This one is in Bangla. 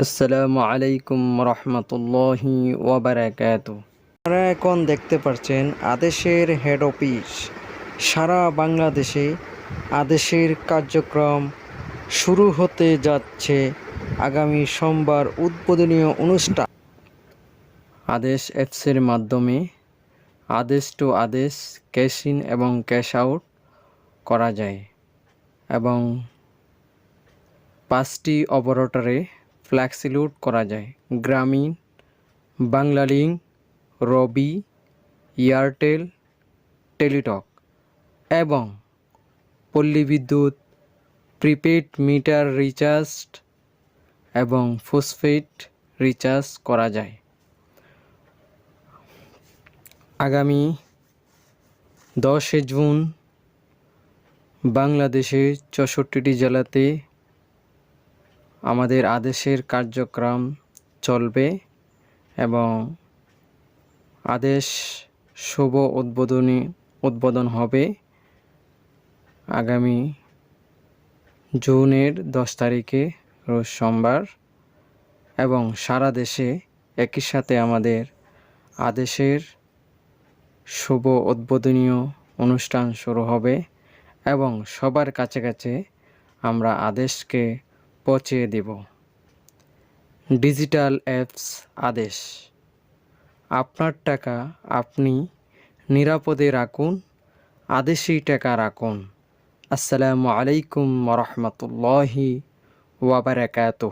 আসসালামু আলাইকুম রহমতুল্লাহি ওয়াবারাকাতু। আপনারা এখন দেখতে পাচ্ছেন আদেশের হেড অফিস সারা বাংলাদেশে আদেশের কার্যক্রম শুরু হতে যাচ্ছে আগামী সোমবার উদ্বোধনীয় অনুষ্ঠান। আদেশ অ্যাপসের মাধ্যমে আদেশ টু আদেশ ক্যাশ ইন এবং ক্যাশ আউট করা যায় এবং পাঁচটি অপারেটরে ফ্ল্যাক্সিলুট করা যায়। গ্রামীণ, বাংলালিংক, রবি, এয়ারটেল, টেলিটক এবং Palli Bidyut prepaid meter recharge এবং ফসফেট রিচার্জ করা যায়। আগামী দশে জুন বাংলাদেশের চৌষট্টিটি জেলাতে আমাদের আদেশের কার্যক্রম চলবে এবং আদেশ শুভ উদ্বোধনী, উদ্বোধন হবে আগামী জুনের দশ তারিখে, রোজ সোমবার এবং সারা দেশে একই সাথে আমাদের আদেশের শুভ উদ্বোধনীয় অনুষ্ঠান শুরু হবে এবং সবার কাছে কাছে আমরা আদেশকে পৌঁছে দেব। ডিজিটাল অ্যাপস আদেশ। আপনার টাকা আপনি নিরাপদে রাখুন আদেশেই টাকা রাখুন। আসসালামু আলাইকুম রহমতুল্লাহি ওয়াবারাকাতুহ